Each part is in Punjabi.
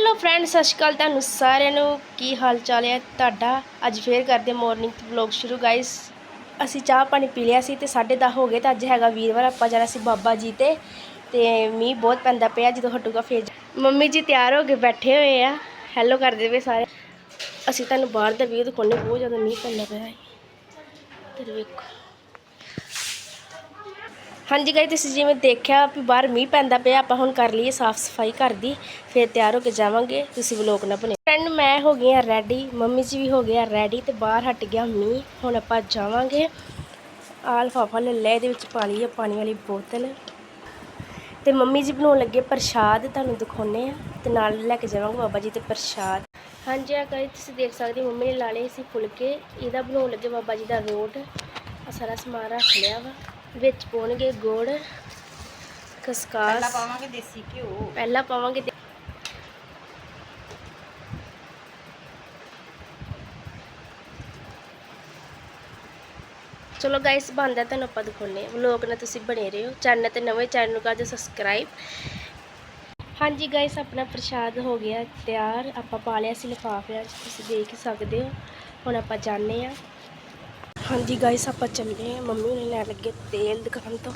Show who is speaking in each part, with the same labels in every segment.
Speaker 1: ਹੈਲੋ ਫਰੈਂਡ ਸਤਿ ਸ਼੍ਰੀ ਅਕਾਲ ਤੁਹਾਨੂੰ ਸਾਰਿਆਂ ਨੂੰ। ਕੀ ਹਾਲ ਚਾਲ ਹੈ ਤੁਹਾਡਾ? ਅੱਜ ਫੇਰ ਕਰਦੇ ਮਾਰਨਿੰਗ ਵਲੌਗ ਸ਼ੁਰੂ ਗਾਇਸ ਅਸੀਂ ਚਾਹ ਪਾਣੀ ਪੀ ਲਿਆ ਸੀ ਤੇ 10:30 ਹੋ ਗਏ ਤਾਂ ਅੱਜ ਹੈਗਾ ਵੀਰਵਾਰ, ਆਪਾਂ ਜਾਣਾ ਸੀ ਬਾਬਾ ਜੀ ਤੇ। ਤੇ ਮੀਂਹ ਬਹੁਤ ਪੈਂਦਾ ਪਿਆ ਜਦੋਂ ਹਟੂਗਾ ਫੇਰ। ਮੰਮੀ ਜੀ ਤਿਆਰ ਹੋ ਕੇ ਬੈਠੇ ਹੋਏ ਆ। ਹੈਲੋ ਕਰਦੇ ਪਏ ਸਾਰੇ। ਅਸੀਂ ਤੁਹਾਨੂੰ ਬਾਹਰ ਦਾ ਵੀਊ ਦਿਖਾਉਂਦੇ ਬਹੁਤ ਜ਼ਿਆਦਾ ਮੀਂਹ ਪੈਂਦਾ ਪਿਆ ਹੈ। ਤੇ ਵੇਖੋ ਹਾਂਜੀ ਗਾਈ ਤੁਸੀਂ ਜਿਵੇਂ ਦੇਖਿਆ ਵੀ ਬਾਹਰ ਮੀਂਹ ਪੈਂਦਾ ਪਿਆ, ਆਪਾਂ ਹੁਣ ਕਰ ਲਈਏ ਸਾਫ਼ ਸਫ਼ਾਈ ਘਰ ਦੀ, ਫਿਰ ਤਿਆਰ ਹੋ ਕੇ ਜਾਵਾਂਗੇ। ਤੁਸੀਂ ਵਲੋਗ ਨਾ ਬਣੇ ਫਰੈਂਡ ਮੈਂ ਹੋ ਗਈ ਆ ਰੈਡੀ ਮੰਮੀ ਜੀ ਵੀ ਹੋ ਗਏ ਆ ਰੈਡੀ ਤੇ ਬਾਹਰ ਹਟ ਗਿਆ ਮੀਂਹ, ਹੁਣ ਆਪਾਂ ਜਾਵਾਂਗੇ। ਆਹ ਲਿਫਾਫਾ ਲੈ ਲਿਆ ਇਹਦੇ ਵਿੱਚ ਪਾ ਲਈਏ ਪਾਣੀ ਵਾਲੀ ਬੋਤਲ। ਤੇ ਮੰਮੀ ਜੀ ਬਣਾਉਣ ਲੱਗੇ ਪ੍ਰਸ਼ਾਦ, ਤੁਹਾਨੂੰ ਦਿਖਾਉਨੇ ਆ ਤੇ ਨਾਲ ਲੈ ਕੇ ਜਾਵਾਂਗੇ ਬਾਬਾ ਜੀ ਤੇ ਪ੍ਰਸ਼ਾਦ। ਹਾਂਜੀ ਆ ਗਾਈ ਤੁਸੀਂ ਦੇਖ ਸਕਦੇ ਹੋ, ਮੰਮੀ ਨੇ ਲਾ ਲਏ ਸੀ ਫੁਲਕੇ। ਇਹਦਾ ਬਣਾਉਣ ਲੱਗੇ ਬਾਬਾ ਜੀ ਦਾ ਰੋਟ ਆ ਸਾਰਾ ਸਮਾਨ ਰੱਖ ਲਿਆ ਵਾ। ਵਿੱਚ ਪਾਉਣਗੇ ਗੁੜ ਖਸਕਾਸ
Speaker 2: ਪਹਿਲਾਂ ਪਾਵਾਂਗੇ ਦੇਸੀ ਘਿਓ।
Speaker 1: ਪਹਿਲਾਂ ਪਾਵਾਂਗੇ ਚਲੋ ਗਾਇਸ ਬੰਦਾ ਤੁਹਾਨੂੰ ਆਪਾਂ ਦਿਖਾਉਨੇ ਆ ਵਲੋਗ ਨਾਲ ਤੁਸੀਂ ਬਣੇ ਰਹੋ। ਚੈਨਲ ਤੇ ਨਵੇਂ ਚੈਨਲ ਨੂੰ ਕਰ ਦਿਓ ਸਬਸਕ੍ਰਾਈਬ ਹਾਂਜੀ ਗਾਇਸ ਆਪਣਾ ਪ੍ਰਸ਼ਾਦ ਹੋ ਗਿਆ ਤਿਆਰ। ਆਪਾਂ ਪਾ ਲਿਆ ਸੀ ਲਿਫਾਫਿਆਂ 'ਚ। ਤੁਸੀਂ ਦੇਖ ਹੀ ਸਕਦੇ ਹੋ। ਹੁਣ ਆਪਾਂ ਜਾਣੇ ਆ ਹਾਂਜੀ ਗਾਇਸ ਆਪਾਂ ਚੱਲੇ ਆ ਮੰਮੀ ਨੇ ਲੈਣ ਲੱਗੇ ਤੇਲ ਦੁਕਾਨ ਤੋਂ।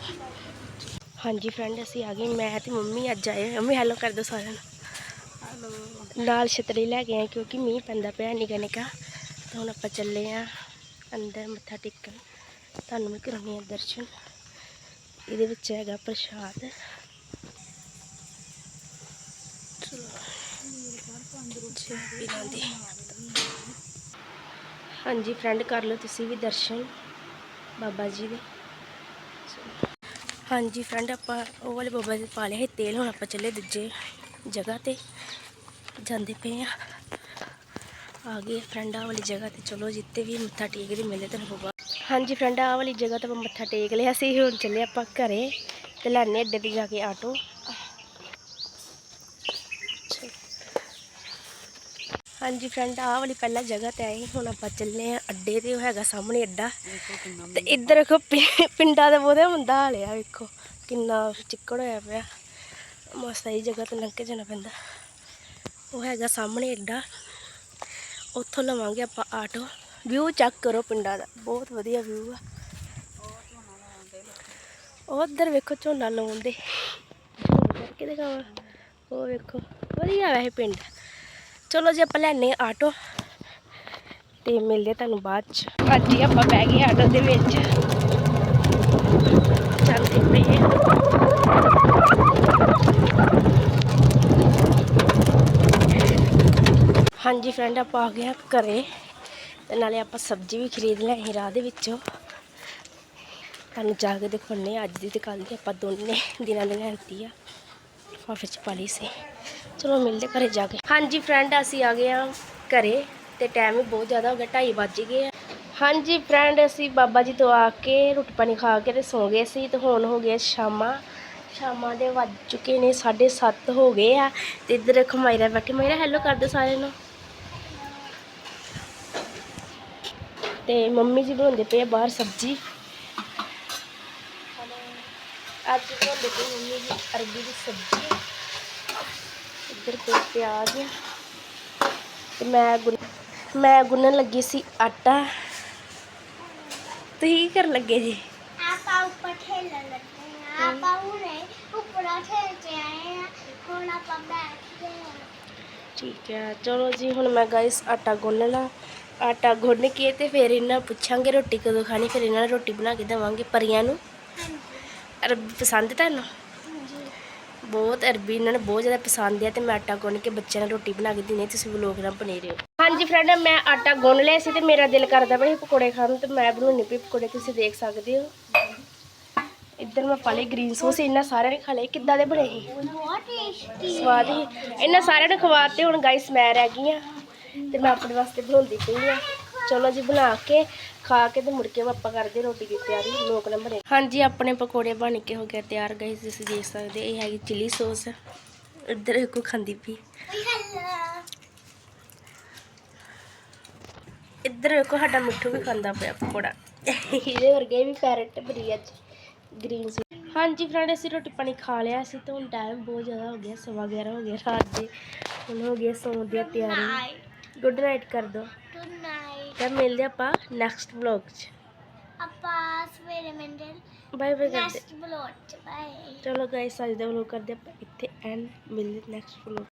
Speaker 1: ਹਾਂਜੀ ਫਰੈਂਡ ਅਸੀਂ ਆ ਗਏ। ਮੈਂ ਤੇ ਮੰਮੀ ਅੱਜ ਆਏ ਹੋਏ। ਮੰਮੀ ਹੈਲੋ ਕਰ ਦਿਓ ਸਾਰਿਆਂ ਨੂੰ। ਨਾਲ ਛਤਰੀ ਲੈ ਗਏ ਆ ਕਿਉਂਕਿ ਮੀਂਹ ਪੈਂਦਾ ਪਿਆ ਨਿੱਕਾ ਨਿੱਕਾ। ਤਾਂ ਹੁਣ ਆਪਾਂ ਚੱਲੇ ਆ ਅੰਦਰ ਮੱਥਾ ਟੇਕਣ। ਤੁਹਾਨੂੰ ਵੀ ਕਰਾਉਣੀ ਆ ਦਰਸ਼ਨ। ਇਹਦੇ ਵਿੱਚ ਹੈਗਾ ਪ੍ਰਸ਼ਾਦ। ਚਲੋ। ਜੀ ਪੀਰਾਂ ਦੀ ਹਾਂਜੀ ਫਰੈਂਡ ਕਰ ਲਓ ਤੁਸੀਂ ਵੀ ਦਰਸ਼ਨ, ਬਾਬਾ ਜੀ ਦੇ। ਹਾਂਜੀ ਫਰੈਂਡ ਆਪਾਂ ਉਹ ਵਾਲੇ ਬਾਬਾ ਜੀ ਪਾ ਲਿਆ ਸੀ ਤੇਲ, ਹੁਣ ਆਪਾਂ ਚੱਲੇ ਦੂਜੇ ਜਗ੍ਹਾ ਤੇ। ਜਾਂਦੇ ਪਏ ਆ। ਆ ਗਏ ਫਰੈਂਡ ਆਹ ਵਾਲੀ ਜਗ੍ਹਾ ਤੇ। ਚਲੋ ਜਿੱਤੇ ਵੀ ਮੱਥਾ ਟੇਕਦੇ ਮਿਲੇ ਤੈਨੂੰ ਬਾਬਾ। ਹਾਂਜੀ ਫਰੈਂਡ ਆਹ ਵਾਲੀ ਜਗ੍ਹਾ ਤੇ ਆਪਾਂ ਮੱਥਾ ਟੇਕ ਲਿਆ ਸੀ, ਹੁਣ ਚੱਲੇ ਆਪਾਂ ਘਰੇ ਤੇ ਲੈਣੇ ਅੱਡੇ ਤੇ ਜਾ ਕੇ ਆਟੋ ਹਾਂਜੀ ਫਰੈਂਡ ਆਹ ਵਾਲੀ ਪਹਿਲਾ ਜਗ੍ਹਾ ਤੇ ਆਏ ਹੁਣ ਆਪਾਂ ਚੱਲੇ ਆ ਅੱਡੇ ਤੇ ਉਹ ਹੈਗਾ ਸਾਹਮਣੇ ਅੱਡਾ। ਤੇ ਇੱਧਰ ਦੇਖੋ ਪਿੰਡਾਂ ਦਾ ਬਹੁਤਾ ਹੁੰਦਾ ਹਾਲ ਆ ਵੇਖੋ। ਕਿੰਨਾ ਚਿੱਕੜ ਹੋਇਆ ਪਿਆ। ਮਸਤ ਇਹ ਜਗ੍ਹਾ ਤੇ ਲੰਘ ਕੇ ਜਾਣਾ ਪੈਂਦਾ। ਉਹ ਹੈਗਾ ਸਾਹਮਣੇ ਅੱਡਾ। ਉੱਥੋਂ ਲਵਾਂਗੇ ਆਪਾਂ ਆਟੋ। ਵਿਊ ਚੈੱਕ ਕਰੋ ਪਿੰਡਾਂ ਦਾ। ਬਹੁਤ ਵਧੀਆ ਵਿਊ ਆ। ਉਧਰ ਵੇਖੋ ਝੋਨਾ ਲਾਉਂਦੇ। ਕਰਕੇ ਦਿਖਾਵਾਂ? ਉਹ ਵੇਖੋ। ਵਧੀਆ ਵੈਸੇ ਪਿੰਡ। ਚਲੋ ਜੀ ਆਪਾਂ ਲੈਣੇ ਆਟੋ ਤੇ ਮਿਲਦੇ ਤੁਹਾਨੂੰ ਬਾਅਦ ਚ। ਅੱਜ ਹੀ ਆਪਾਂ ਬਹਿ ਗਏ ਆਟੋ ਦੇ ਵਿੱਚ। ਚੱਲਦੇ ਪਏ ਆ। ਹਾਂਜੀ ਫਰੈਂਡ ਆਪਾਂ ਆ ਗਏ ਆ ਘਰੇ ਤੇ ਨਾਲੇ ਆਪਾਂ ਸਬਜ਼ੀ ਵੀ ਖਰੀਦ ਲਈ ਰਾਹ ਦੇ ਵਿੱਚੋਂ। ਤੁਹਾਨੂੰ ਜਾ ਕੇ ਦਿਖਾਉਣੇ ਅੱਜ ਦੀ ਤੇ ਕੱਲ ਦੀ ਆਪਾਂ ਦੋਨੇ ਦਿਨਾਂ ਦੀ ਲੈਂਦੀ ਆ ਲਿਫਾਫੇ ਚ ਪਾ ਲਈ ਸੀ। ਚਲੋ ਮਿਲਦੇ ਘਰੇ ਜਾ ਕੇ। ਹਾਂਜੀ ਫਰੈਂਡ ਅਸੀਂ ਆ ਗਏ ਆ ਘਰੇ ਤੇ ਟਾਈਮ ਵੀ ਬਹੁਤ ਜ਼ਿਆਦਾ ਹੋ ਗਿਆ 2:30 ਵੱਜ ਗਏ ਆ। ਹਾਂਜੀ ਫਰੈਂਡ ਅਸੀਂ ਬਾਬਾ ਜੀ ਤੋਂ ਆ ਕੇ ਰੋਟੀ ਪਾਣੀ ਖਾ ਕੇ ਤੇ ਸੌਂ ਗਏ ਸੀ ਤੇ ਹੁਣ ਹੋ ਗਏ ਸ਼ਾਮਾਂ। ਸ਼ਾਮਾਂ ਦੇ ਵੱਜ ਚੁੱਕੇ ਨੇ 7:30 ਹੋ ਗਏ ਆ ਤੇ ਇੱਧਰ ਦੇਖੋ ਮਾਇਰਾ ਬੈਠੀ। ਮਾਇਰਾ ਹੈਲੋ ਕਰ ਦਿਓ ਸਾਰਿਆਂ ਨੂੰ। ਤੇ ਮੰਮੀ ਜੀ ਬਣਾਉਂਦੇ ਪਏ ਆ ਬਾਹਰ ਸਬਜ਼ੀ। ਅੱਜ ਬਣਾਉਂਦੇ ਪਏ ਮੰਮੀ ਜੀ ਅਰਬੀ ਦੀ ਸਬਜ਼ੀ। ਇੱਧਰ ਪਏ ਪਿਆਜ਼ ਤੇ ਮੈਂ ਗੁੰਨ ਮੈਂ ਗੁੰਨਣ ਲੱਗੀ ਸੀ ਆਟਾ। ਤੁਸੀਂ ਕੀ ਕਰਨ ਲੱਗੇ ਜੀ?
Speaker 3: ਆਪਾਂ ਉੱਪਰ ਖੇਲਣ ਲੱਗੇ ਹਾਂ। ਆਪਾਂ ਉੱਪਰ ਖੇਲ ਕੇ ਆਏ ਆ। ਹੁਣ ਆਪਾਂ ਬੈਠ ਗਏ
Speaker 1: ਠੀਕ ਹੈ ਚਲੋ ਜੀ ਹੁਣ ਮੈਂ ਗਾਇਸ ਆਟਾ ਗੁੰਨ ਲਾ। ਆਟਾ ਗੁੰਨ ਕੇ ਤੇ ਫਿਰ ਇਹਨਾਂ ਪੁੱਛਾਂਗੇ ਰੋਟੀ ਕਦੋਂ ਖਾਣੀ। ਫਿਰ ਇਹਨਾਂ ਨੂੰ ਰੋਟੀ ਬਣਾ ਕੇ ਦੇਵਾਂਗੇ ਪਰੀਆਂ ਨੂੰ।
Speaker 3: ਹਾਂਜੀ।
Speaker 1: ਅਰਬੀ ਪਸੰਦ ਤੁਹਾਨੂੰ? ਬਹੁਤ ਅਰਬੀ ਇਹਨਾਂ ਨੂੰ ਬਹੁਤ ਜ਼ਿਆਦਾ ਪਸੰਦ ਹੈ ਤੇ ਮੈਂ ਆਟਾ ਗੁੰਨ ਕੇ ਬੱਚਿਆਂ ਨੂੰ ਰੋਟੀ ਬਣਾ ਕੇ ਦਿੰਦੀ ਤੁਸੀਂ ਵਲੋਗ ਨਾਲ ਬਣੇ ਰਹੋ ਹਾਂਜੀ ਫਰੈਂਡ ਮੈਂ ਆਟਾ ਗੁੰਨ ਲਿਆ ਸੀ ਤੇ ਮੇਰਾ ਦਿਲ ਕਰਦਾ ਪਿਆ ਪਕੌੜੇ ਖਾਣ ਨੂੰ ਤੇ ਮੈਂ ਬਣਾਉਣੀ ਪਈ ਪਕੌੜੇ, ਤੁਸੀਂ ਦੇਖ ਸਕਦੇ ਹੋ। ਇੱਧਰ ਮੈਂ ਪਾਲੇ ਗ੍ਰੀਨ ਸੌਸ ਇਹਨਾਂ ਸਾਰਿਆਂ ਨੇ ਖਾ ਲਏ। ਕਿੱਦਾਂ ਦੇ ਬਣੇ ਸੀ? ਸਵਾਦ ਹੀ ਇਹਨਾਂ ਸਾਰਿਆਂ ਨੂੰ ਖਵਾਤੇ ਹੁਣ ਗਾਇਸ ਮੈਂ ਰਹਿ ਗਈ ਆ ਤੇ ਮੈਂ ਆਪਣੇ ਵਾਸਤੇ ਬਣਾਉਂਦੀ ਪਈ ਆ ਚਲੋ ਜੀ, ਬਣਾ ਕੇ ਖਾ ਕੇ ਤੇ ਮੁੜ ਕੇ ਆਪਾਂ ਕਰਦੇ ਰੋਟੀ ਦੀ ਤਿਆਰੀ ਲੋਕ ਨਾ ਬਣੇ। ਹਾਂਜੀ ਆਪਣੇ ਪਕੌੜੇ ਬਣ ਕੇ ਹੋ ਗਏ ਤਿਆਰ ਗਾਇਸ ਤੁਸੀਂ ਦੇਖ ਸਕਦੇ ਇਹ ਹੈਗੀ ਚਿਲੀ ਸੌਸ ਇੱਧਰ ਇੱਕੋ ਖਾਂਦੀ ਪਈ। ਇੱਧਰ ਵੇਖੋ ਸਾਡਾ ਮਿੱਠੂ ਵੀ ਖਾਂਦਾ ਪਿਆ ਪਕੌੜਾ। ਇਹਦੇ ਵਰਗੇ ਵੀ ਪੈਰਟ ਬਰੀ ਅੱਜ ਗ੍ਰੀਨ ਸੀ। ਹਾਂਜੀ ਫਰੈਂਡ ਅਸੀਂ ਰੋਟੀ ਪਾਣੀ ਖਾ ਲਿਆ ਸੀ ਤੇ ਹੁਣ ਟਾਈਮ ਬਹੁਤ ਜ਼ਿਆਦਾ ਹੋ ਗਿਆ ਸਵਾ 11 ਹੋ ਗਿਆ ਰਾਤ ਦੇ। ਹੁਣ ਹੋ ਗਿਆ ਸੌਣ ਦੀ ਤਿਆਰੀ। ਗੁੱਡ ਨਾਈਟ ਕਰ ਦੋ ਤਾਂ ਮਿਲਦੇ ਆਪਾਂ ਨੈਕਸਟ ਵਲੌਗ 'ਚ
Speaker 3: ਆਪਾਂ ਸਵੇਰੇ ਮਿਲਦੇ
Speaker 1: ਬਾਏ ਬਾਏ ਕਰਦੇ
Speaker 3: ਨੈਕਸਟ ਬਲੌਗ ਚ ਬਾਏ
Speaker 1: ਚਲੋ ਗਾਇਸ ਅੱਜ ਦਾ ਵਲੌਗ ਕਰਦੇ ਆਪਾਂ ਇੱਥੇ ਐਂਡ ਮਿਲਦੇ ਨੈਕਸਟ ਵਲੌਗ